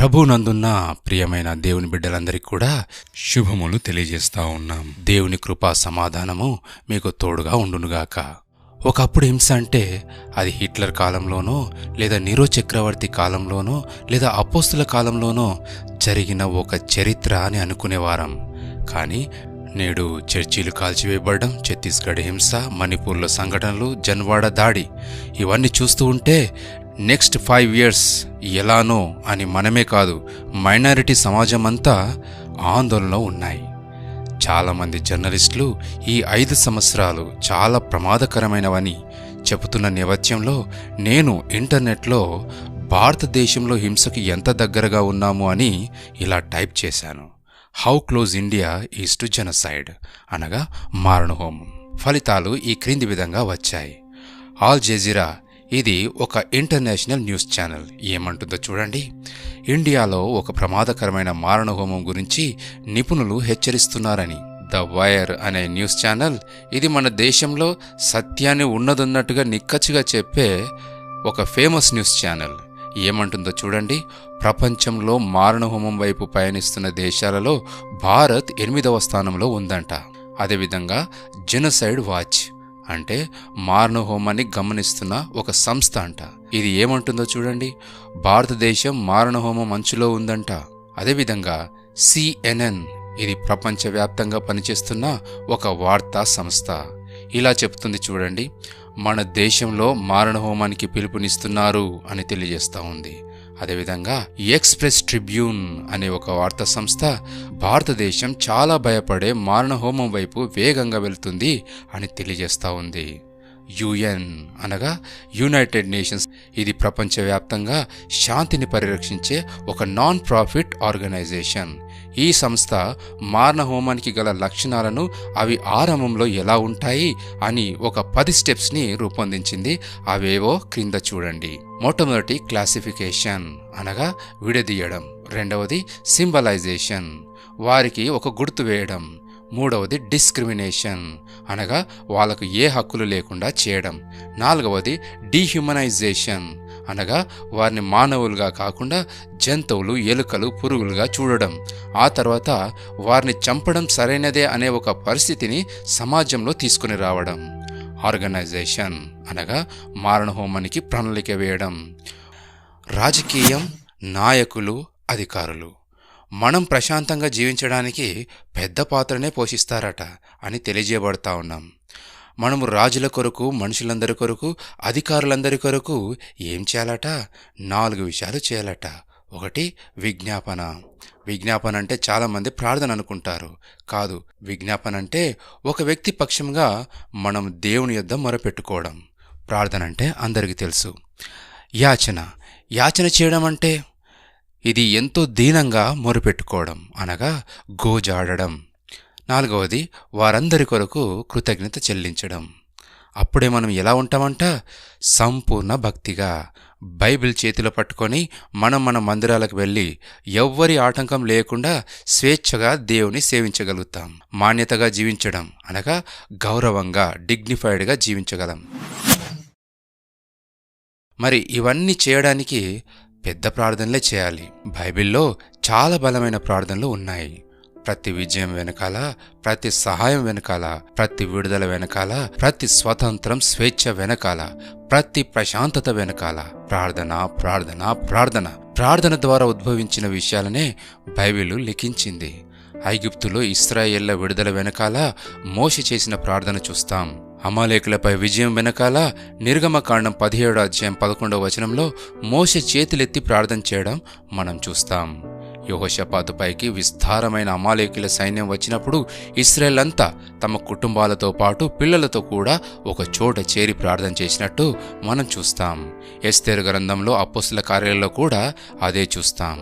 ప్రభునందున్న ప్రియమైన దేవుని బిడ్డలందరికీ కూడా శుభములు తెలియజేస్తా ఉన్నాం. దేవుని కృపా సమాధానము మీకు తోడుగా ఉండునుగాక. ఒకప్పుడు హింస అంటే అది హిట్లర్ కాలంలోనో లేదా నీరో చక్రవర్తి కాలంలోనో లేదా అపోస్తుల కాలంలోనో జరిగిన ఒక చరిత్ర అని అనుకునేవారం. కానీ నేడు చర్చీలు కాల్చివేయబడడం ఛత్తీస్గఢ్ హింస మణిపూర్లో సంఘటనలు జన్వాడ దాడి ఇవన్నీ చూస్తూ ఉంటే నెక్స్ట్ ఫైవ్ ఇయర్స్ ఎలానో అని మనమే కాదు మైనారిటీ సమాజం అంతా ఆందోళనలో ఉన్నాయి. చాలామంది జర్నలిస్టులు ఈ ఐదు సంవత్సరాలు చాలా ప్రమాదకరమైనవని చెబుతున్న నేపథ్యంలో నేను ఇంటర్నెట్లో భారతదేశంలో హింసకు ఎంత దగ్గరగా ఉన్నాము అని ఇలా టైప్ చేశాను. How close India is to genocide అనగా మారణహోమం. ఫలితాలు ఈ క్రింది విధంగా వచ్చాయి. ఆల్ జెజీరా ఇది ఒక ఇంటర్నేషనల్ న్యూస్ ఛానల్. ఏమంటుందో చూడండి. ఇండియాలో ఒక ప్రమాదకరమైన మారణహోమం గురించి నిపుణులు హెచ్చరిస్తున్నారని. ద వైర్ అనే న్యూస్ ఛానల్ ఇది మన దేశంలో సత్యాన్ని ఉన్నదన్నట్టుగా నిక్కచ్చిగా చెప్పే ఒక ఫేమస్ న్యూస్ ఛానల్. ఏమంటుందో చూడండి. ప్రపంచంలో మారణహోమం వైపు పయనిస్తున్న దేశాలలో భారత్ ఎనిమిదవ స్థానంలో ఉందంట. అదేవిధంగా జెనసైడ్ వాచ్. అంటే మారణహోమాన్ని గమనిస్తున్న ఒక సంస్థ అంట. ఇది ఏమంటుందో చూడండి. భారతదేశం మారణహోమం అంచులో ఉందంట. అదేవిధంగా సిఎన్ఎన్ ఇది ప్రపంచవ్యాప్తంగా పనిచేస్తున్న ఒక వార్తా సంస్థ. ఇలా చెప్తుంది చూడండి. మన దేశంలో మారణహోమానికి పిలుపునిస్తున్నారు అని తెలియజేస్తూ ఉంది. అదేవిధంగా ఎక్స్ప్రెస్ ట్రిబ్యూన్ అనే ఒక వార్తా సంస్థ భారతదేశం చాలా భయపడే మారణహోమం వైపు వేగంగా వెళ్తుంది అని తెలియజేస్తూ ఉంది. యుఎన్ అనగా యునైటెడ్ నేషన్స్. ఇది ప్రపంచవ్యాప్తంగా శాంతిని పరిరక్షించే ఒక నాన్ ప్రాఫిట్ ఆర్గనైజేషన్. ఈ సంస్థ మారణ హోమానికి గల లక్షణాలను అవి ఆరంభంలో ఎలా ఉంటాయి అని ఒక పది స్టెప్స్ని రూపొందించింది అవేవో క్రింద చూడండి. మొట్టమొదటి క్లాసిఫికేషన్ అనగా విడదీయడం. రెండవది సింబలైజేషన్. వారికి ఒక గుర్తు వేయడం. మూడవది డిస్క్రిమినేషన్ అనగా వాళ్ళకు ఏ హక్కులు లేకుండా చేయడం. నాలుగవది డీహ్యూమనైజేషన్. అనగా వారిని మానవులుగా కాకుండా జంతువులు ఎలుకలు పురుగులుగా చూడడం. ఆ తర్వాత వారిని చంపడం సరైనదే అనే ఒక పరిస్థితిని సమాజంలో తీసుకుని రావడం. ఆర్గనైజేషన్ అనగా మారణహోమానికి ప్రణాళిక వేయడం. రాజకీయం నాయకులు అధికారులు. మనం ప్రశాంతంగా జీవించడానికి పెద్ద పాత్రనే పోషిస్తారట అని తెలియజేయబడతా ఉన్నాం. మనము రాజుల కొరకు మనుషులందరి కొరకు అధికారులందరి కొరకు ఏం చేయాలట? నాలుగు విషయాలు చేయాలట. ఒకటి విజ్ఞాపన. విజ్ఞాపన అంటే చాలామంది ప్రార్థన అనుకుంటారు. కాదు విజ్ఞాపన అంటే ఒక వ్యక్తి పక్షంగా మనం దేవుని యొద్ద మొరపెట్టుకోవడం. ప్రార్థన అంటే అందరికీ తెలుసు. యాచన. యాచన చేయడం అంటే ఇది ఎంతో దీనంగా మొరపెట్టుకోవడం అనగా గోజాడడం. నాలుగవది వారందరి కొరకు కృతజ్ఞత చెల్లించడం. అప్పుడే మనం ఎలా ఉంటామంట? సంపూర్ణ భక్తిగా. బైబిల్ చేతిలో పట్టుకొని మనం మన మందిరాలకు వెళ్ళి ఎవ్వరి ఆటంకం లేకుండా స్వేచ్ఛగా దేవుని సేవించగలుగుతాం. మాన్యతగా జీవించడం అనగా గౌరవంగా డిగ్నిఫైడ్గా జీవించగలం. మరి ఇవన్నీ చేయడానికి పెద్ద ప్రార్థనలే చేయాలి. బైబిల్లో చాలా బలమైన ప్రార్థనలు ఉన్నాయి. ప్రతి విజయం వెనకాల ప్రతి సహాయం వెనకాల ప్రతి విడుదల వెనకాల ప్రతి స్వతంత్రం స్వేచ్ఛ వెనకాల ప్రతి ప్రశాంతత వెనకాల. ప్రార్థన ప్రార్థన ప్రార్థన. ప్రార్థన ద్వారా ఉద్భవించిన విషయాలనే బైబిల్ లిఖించింది. ఐగుప్తులో ఇస్రాయేళ్ళ విడుదల వెనకాల మోషి చేసిన ప్రార్థన చూస్తాం. అమాలేకులపై విజయం వెనకాల నిర్గమకాండం పదిహేడు అధ్యాయం పదకొండవ వచనంలో మోష చేతులెత్తి ప్రార్థన చేయడం మనం చూస్తాం. యోహషపాతుపైకి విస్తారమైన అమాలేకుల సైన్యం వచ్చినప్పుడు ఇస్రాయేల్ అంతా తమ కుటుంబాలతో పాటు పిల్లలతో కూడా ఒక చోట చేరి ప్రార్థన చేసినట్టు మనం చూస్తాం. ఎస్తేరు గ్రంథంలో అప్పుసుల కార్యాలలో కూడా అదే చూస్తాం.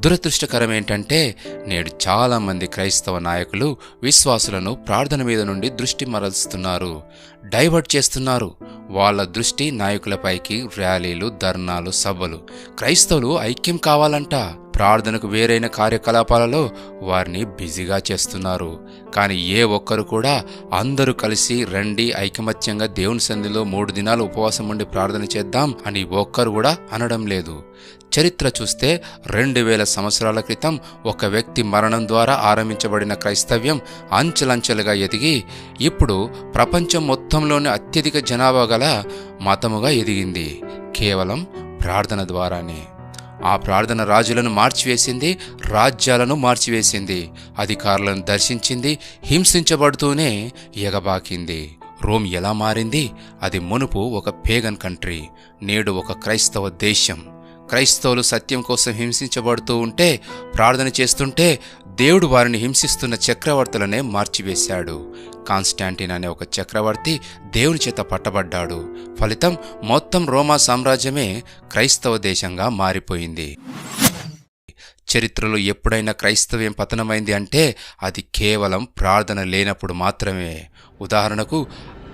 దురదృష్టకరం ఏంటంటే నేడు చాలామంది క్రైస్తవ నాయకులు విశ్వాసులను ప్రార్థన మీద నుండి దృష్టి మరల్స్తున్నారు డైవర్ట్ చేస్తున్నారు. వాళ్ళ దృష్టి నాయకులపైకి ర్యాలీలు ధర్నాలు సభలు. క్రైస్తవులు ఐక్యం కావాలంట. ప్రార్థనకు వేరైన కార్యకలాపాలలో వారిని బిజీగా చేస్తున్నారు. కానీ ఏ ఒక్కరు కూడా అందరూ కలిసి రండి ఐకమత్యంగా దేవుని సంధిలో మూడు దినాలు ఉపవాసం ఉండి ప్రార్థన చేద్దాం అని ఒక్కరు కూడా అనడం లేదు. చరిత్ర చూస్తే రెండు వేల సంవత్సరాల క్రితం ఒక వ్యక్తి మరణం ద్వారా ఆరంభించబడిన క్రైస్తవ్యం అంచెలంచెలుగా ఎదిగి ఇప్పుడు ప్రపంచం మొత్తంలోని అత్యధిక జనాభా గల మతముగా ఎదిగింది. కేవలం ప్రార్థన ద్వారానే. ఆ ప్రార్థన రాజులను మార్చివేసింది రాజ్యాలను మార్చివేసింది అధికారులను దర్శించింది హింసించబడుతూనే ఎగబాకింది. రోమ్ ఎలా మారింది? అది మునుపు ఒక పేగన్ కంట్రీ నేడు ఒక క్రైస్తవ దేశం. క్రైస్తవులు సత్యం కోసం హింసించబడుతూ ఉంటే ప్రార్థన చేస్తుంటే దేవుడు వారిని హింసిస్తున్న చక్రవర్తులనే మార్చివేశాడు. కాన్స్టాంటిన్ అనే ఒక చక్రవర్తి దేవుని చేత పట్టబడ్డాడు. ఫలితం మొత్తం రోమా సామ్రాజ్యమే క్రైస్తవ దేశంగా మారిపోయింది. చరిత్రలో ఎప్పుడైనా క్రైస్తవ్యం పతనమైంది అంటే అది కేవలం ప్రార్థన లేనప్పుడు మాత్రమే. ఉదాహరణకు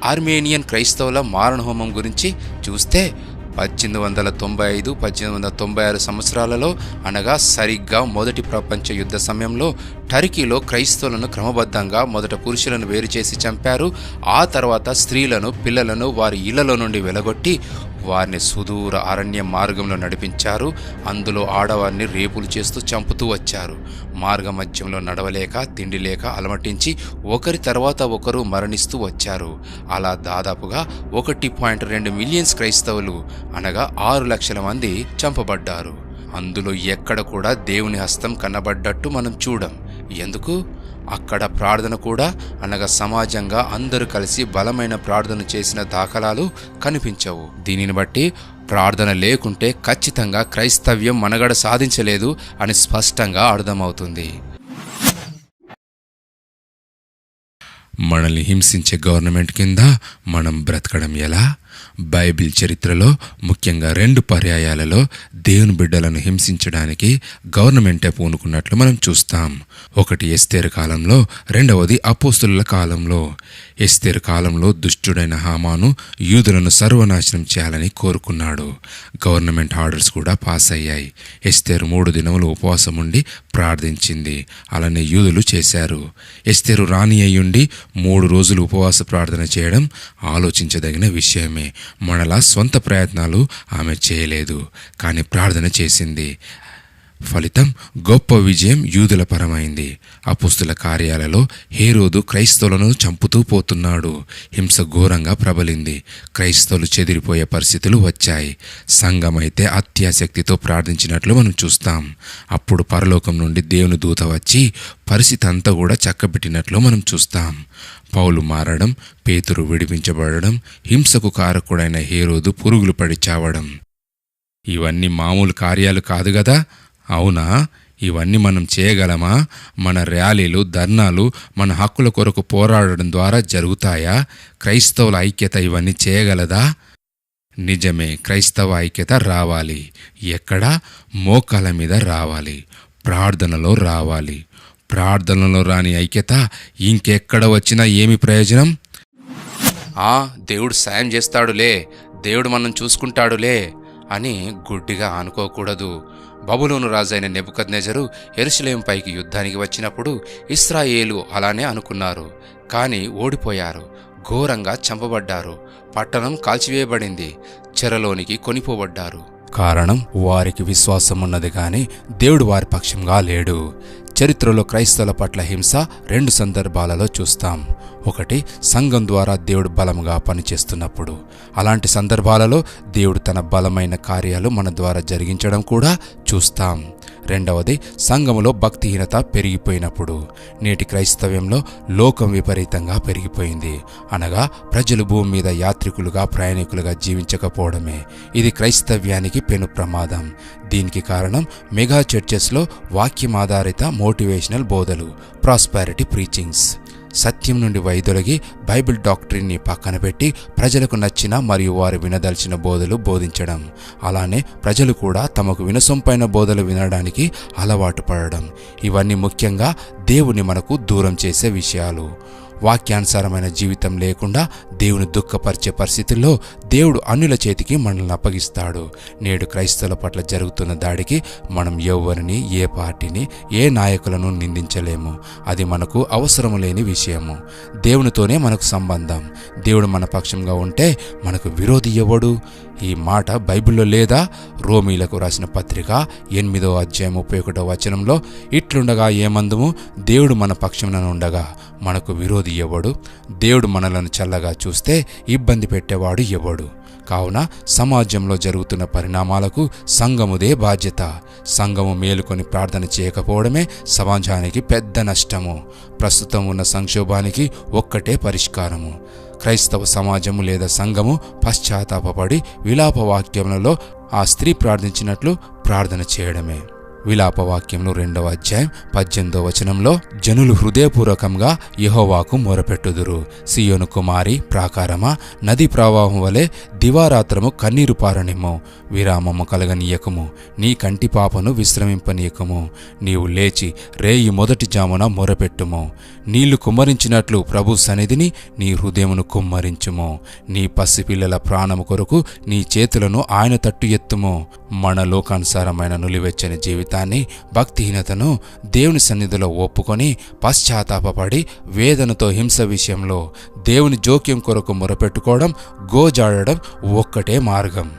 ఆర్మేనియన్ క్రైస్తవుల మారణహోమం గురించి చూస్తే పద్దెనిమిది వందల తొంభై ఐదు పద్దెనిమిది వందల తొంభై ఆరు సంవత్సరాలలో అనగా సరిగ్గా మొదటి ప్రపంచ యుద్ధ సమయంలో టర్కీలో క్రైస్తవులను క్రమబద్ధంగా మొదట పురుషులను వేరు చేసి చంపారు. ఆ తర్వాత స్త్రీలను పిల్లలను వారి ఇళ్ళలో నుండి వెలగొట్టి వారిని సుదూర అరణ్య మార్గంలో నడిపించారు. అందులో ఆడవారిని రేపులు చేస్తూ చంపుతూ వచ్చారు. మార్గ మధ్యంలో నడవలేక తిండి లేక అలమటించి ఒకరి తర్వాత ఒకరు మరణిస్తూ వచ్చారు. అలా దాదాపుగా ఒకటి పాయింట్ రెండు మిలియన్స్ క్రైస్తవులు అనగా ఆరు లక్షల మంది చంపబడ్డారు. అందులో ఎక్కడ కూడా దేవుని హస్తం కనబడ్డట్టు మనం చూడం. ఎందుకు? అక్కడ ప్రార్థన కూడా అనగా సమాజంగా అందరూ కలిసి బలమైన ప్రార్థన చేసిన దాఖలాలు కనిపించవు. దీనిని బట్టి ప్రార్థన లేకుంటే ఖచ్చితంగా క్రైస్తవ్యం మనగడ సాధించలేదు అని స్పష్టంగా అర్థమవుతుంది. మనల్ని హింసించే గవర్నమెంట్ కింద మనం బ్రతకడం ఎలా? బైబిల్ చరిత్రలో ముఖ్యంగా రెండు పర్యాయాలలో దేవుని బిడ్డలను హింసించడానికి గవర్నమెంటే పూనుకున్నట్లు మనం చూస్తాం. ఒకటి ఎస్తేరు కాలంలో రెండవది అపోస్తుల కాలంలో. ఎస్తేరు కాలంలో దుష్టుడైన హామాను యూదులను సర్వనాశనం చేయాలని కోరుకున్నాడు. గవర్నమెంట్ ఆర్డర్స్ కూడా పాస్ అయ్యాయి. ఎస్తేరు మూడు దినములు ఉపవాసం ఉండి ప్రార్థించింది. అలానే యూదులు చేశారు. ఎస్తేరు రాణి అయ్యుండి మూడు రోజులు ఉపవాస ప్రార్థన చేయడం ఆలోచించదగిన విషయమే. మనలా సొంత ప్రయత్నాలు ఆమె చేయలేదు కానీ ప్రార్థన చేసింది. ఫలితం గొప్ప విజయం యూదుల పరమైంది. అపుస్తుల కార్యాలలో హేరోదు క్రైస్తవులను చంపుతూ పోతున్నాడు. హింస ఘోరంగా ప్రబలింది. క్రైస్తవులు చెదిరిపోయే పరిస్థితులు వచ్చాయి. సంఘమైతే అత్యాశక్తితో ప్రార్థించినట్లు మనం చూస్తాం. అప్పుడు పరలోకం నుండి దేవుని దూత వచ్చి పరిస్థితి అంతా కూడా చక్కబెట్టినట్లు మనం చూస్తాం. పౌలు మారడం పేతురు విడిపించబడడం హింసకు కారకుడైన హేరోదు పురుగులు పడి చావడం. ఇవన్నీ మామూలు కార్యాలు కాదు కదా అవునా? ఇవన్నీ మనం చేయగలమా? మన ర్యాలీలు ధర్నాలు మన హక్కుల కొరకు పోరాడడం ద్వారా జరుగుతాయా? క్రైస్తవుల ఐక్యత ఇవన్నీ చేయగలదా? నిజమే క్రైస్తవ ఐక్యత రావాలి. ఎక్కడ? మోకాల మీద రావాలి. ప్రార్థనలో రావాలి. ప్రార్థనలో రాని ఐక్యత ఇంకెక్కడ వచ్చినా ఏమి ప్రయోజనం? ఆ దేవుడు సాయం చేస్తాడులే. దేవుడు మనం చూసుకుంటాడులే అని గుడ్డిగా అనుకోకూడదు. బబులోను రాజైన నెబుకద్నెజరు ఎరుసలేం పైకి యుద్ధానికి వచ్చినప్పుడు ఇస్రాయేలు అలానే అనుకున్నారు. కానీ ఓడిపోయారు. ఘోరంగా చంపబడ్డారు. పట్టణం కాల్చివేయబడింది. చెరలోనికి కొనిపోబడ్డారు. కారణం వారికి విశ్వాసం ఉన్నది కానీ దేవుడు వారి పక్షంగా లేడు. చరిత్రలో క్రైస్తవుల పట్ల హింస రెండు సందర్భాలలో చూస్తాం. ఒకటి సంఘం ద్వారా దేవుడు బలముగా పనిచేస్తున్నప్పుడు. అలాంటి సందర్భాలలో దేవుడు తన బలమైన కార్యాలు మన ద్వారా జరిగించడం కూడా చూస్తాం. రెండవది సంఘములో భక్తిహీనత పెరిగిపోయినప్పుడు. నేటి క్రైస్తవ్యంలో లోకం విపరీతంగా పెరిగిపోయింది. అనగా ప్రజలు భూమి మీద యాత్రికులుగా ప్రయాణికులుగా జీవించకపోవడమే. ఇది క్రైస్తవ్యానికి పెను ప్రమాదం. దీనికి కారణం మెగా చర్చెస్లో వాక్యం ఆధారిత మోటివేషనల్ బోధలు. Prosperity preachings. సత్యం నుండి వైదొలగి బైబిల్ డాక్టరీని పక్కన పెట్టి ప్రజలకు నచ్చిన మరియు వారు వినదలిచిన బోధలు బోధించడం. అలానే ప్రజలు కూడా తమకు వినసొంపైన బోధలు వినడానికి అలవాటు పడడం. ఇవన్నీ ముఖ్యంగా దేవుని మనకు దూరం చేసే విషయాలు. వాక్యానుసారమైన జీవితం లేకుండా దేవుని దుఃఖపరిచే పరిస్థితుల్లో దేవుడు అన్యుల చేతికి మనల్ని అప్పగిస్తాడు. నేడు క్రైస్తవుల పట్ల జరుగుతున్న దాడికి మనం ఎవరిని ఏ పార్టీని ఏ నాయకులను నిందించలేము. అది మనకు అవసరం లేని విషయము. దేవునితోనే మనకు సంబంధం. దేవుడు మన పక్షంగా ఉంటే మనకు విరోధి ఎవడు? ఈ మాట బైబిల్లో లేదా రోమీలకు రాసిన పత్రిక ఎనిమిదో అధ్యాయం ముప్పై ఒకటో వచనంలో ఇట్లుండగా ఏమందుము? దేవుడు మన పక్షమున ఉండగా మనకు విరోధి ఎవడు? దేవుడు మనలను చల్లగా చూస్తే ఇబ్బంది పెట్టేవాడు ఎవడు? కావున సమాజంలో జరుగుతున్న పరిణామాలకు సంఘముదే బాధ్యత. సంఘము మేలుకొని ప్రార్థన చేయకపోవడమే సమాజానికి పెద్ద నష్టము. ప్రస్తుతం ఉన్న సంక్షోభానికి ఒక్కటే పరిష్కారము. క్రైస్తవ సమాజము లేదా సంఘము పశ్చాత్తాపడి విలాప వాక్యములలో ఆ స్త్రీ ప్రార్థించినట్లు ప్రార్థన చేయడమే. విలాప వాక్యంలో రెండవ అధ్యాయం పద్దెనిమిదవ వచనంలో జనులు హృదయపూర్వకంగా యహోవాకు మొరపెట్టుదురు. సియోను కుమారి ప్రాకారమా నది ప్రవాహం వలె దివారాత్రము కన్నీరు పారనిమ్ము. విరామము కలగనీయకము నీ కంటి పాపను విశ్రమింపనీయకము. నీవు లేచి రేయి మొదటి జామున మొరపెట్టుము. నీళ్ళు కుమ్మరించినట్లు ప్రభు సన్నిధిని నీ హృదయమును కుమ్మరించుము. నీ పసిపిల్లల ప్రాణము కొరకు నీ చేతులను ఆయన తట్టు ఎత్తుము. మన లోకానుసారమైన నులివెచ్చని జీవితాన్ని భక్తిహీనతను దేవుని సన్నిధిలో ఒప్పుకొని పశ్చాత్తాపడి వేదనతో హింస విషయంలో దేవుని జోక్యం కొరకు మొరపెట్టుకోవడం గోజాడడం ఒక్కటే మార్గం.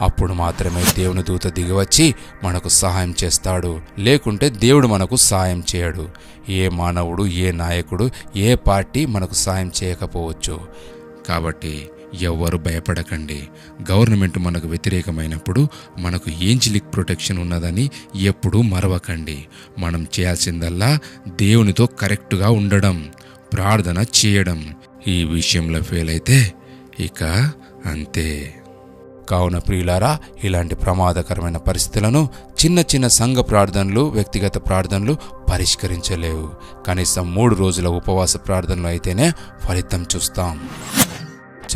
అప్పుడు మాత్రమే దేవుని దూత దిగివచ్చి మనకు సహాయం చేస్తాడు. లేకుంటే దేవుడు మనకు సాయం చేయడు. ఏ మానవుడు ఏ నాయకుడు ఏ పార్టీ మనకు సాయం చేయకపోవచ్చు. కాబట్టి ఎవ్వరు భయపడకండి. గవర్నమెంట్ మనకు వ్యతిరేకమైనప్పుడు మనకు ఏంజిలిక్ ప్రొటెక్షన్ ఉన్నదని ఎప్పుడూ మరవకండి. మనం చేయాల్సిందల్లా దేవునితో కరెక్టుగా ఉండడం ప్రార్థన చేయడం. ఈ విషయంలో ఫెయిల్ అయితే ఇక అంతే. కావున ప్రియులారా ఇలాంటి ప్రమాదకరమైన పరిస్థితులను చిన్న చిన్న సంఘ ప్రార్థనలు వ్యక్తిగత ప్రార్థనలు పరిష్కరించలేవు. కనీసం మూడు రోజుల ఉపవాస ప్రార్థనలు అయితేనే ఫలితం చూస్తాం.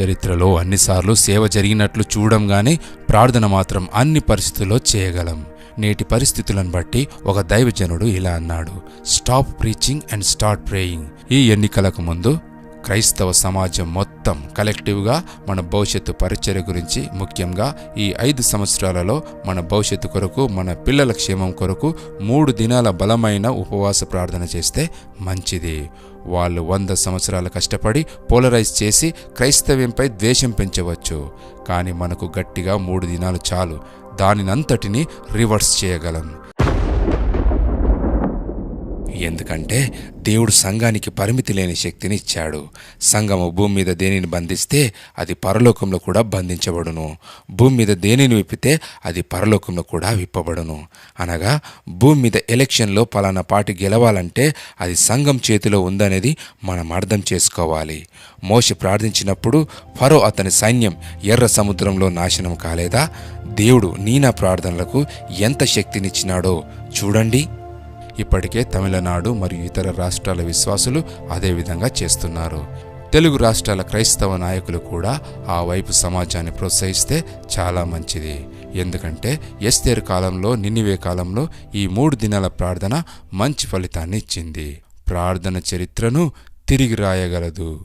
చరిత్రలో అన్నిసార్లు సేవ జరిగినట్లు చూడంగానే ప్రార్థన మాత్రం అన్ని పరిస్థితుల్లో చేయగలం. నేటి పరిస్థితులను బట్టి ఒక దైవజనుడు ఇలా అన్నాడు. Stop preaching and start praying ఈ ఎన్నికలకు ముందు క్రైస్తవ సమాజం మొత్తం కలెక్టివ్గా మన భవిష్యత్తు పరిచర్య గురించి ముఖ్యంగా ఈ ఐదు సంవత్సరాలలో మన భవిష్యత్తు కొరకు మన పిల్లల క్షేమం కొరకు మూడు దినాల బలమైన ఉపవాస ప్రార్థన చేస్తే మంచిది. వాళ్ళు వంద సంవత్సరాలు కష్టపడి పోలరైజ్ చేసి క్రైస్తవ్యంపై ద్వేషం పెంచవచ్చు. కానీ మనకు గట్టిగా మూడు దినాలు చాలు. దానినంతటిని రివర్స్ చేయగలం. ఎందుకంటే దేవుడు సంఘానికి పరిమితి లేని శక్తిని ఇచ్చాడు. సంఘము భూమి మీద దేనిని బంధిస్తే అది పరలోకంలో కూడా బంధించబడును. భూమి మీద దేనిని విప్పితే అది పరలోకంలో కూడా విప్పబడును. అనగా భూమి మీద ఎలక్షన్లో పలానా పార్టీ గెలవాలంటే అది సంఘం చేతిలో ఉందనేది మనం అర్థం చేసుకోవాలి. మోషి ప్రార్థించినప్పుడు ఫరో అతని సైన్యం ఎర్ర సముద్రంలో నాశనం కాలేదా? దేవుడు నీనా ప్రార్థనలకు ఎంత శక్తినిచ్చినాడో చూడండి. ఇప్పటికే తమిళనాడు మరియు ఇతర రాష్ట్రాల విశ్వాసులు అదేవిధంగా చేస్తున్నారు. తెలుగు రాష్ట్రాల క్రైస్తవ నాయకులు కూడా ఆ వైపు సమాజాన్ని ప్రోత్సహిస్తే చాలా మంచిది. ఎందుకంటే ఎస్తేరు కాలంలో నిన్నివే కాలంలో ఈ మూడు దినాల ప్రార్థన మంచి ఫలితాన్ని ఇచ్చింది. ప్రార్థన చరిత్రను తిరిగి రాయగలదు.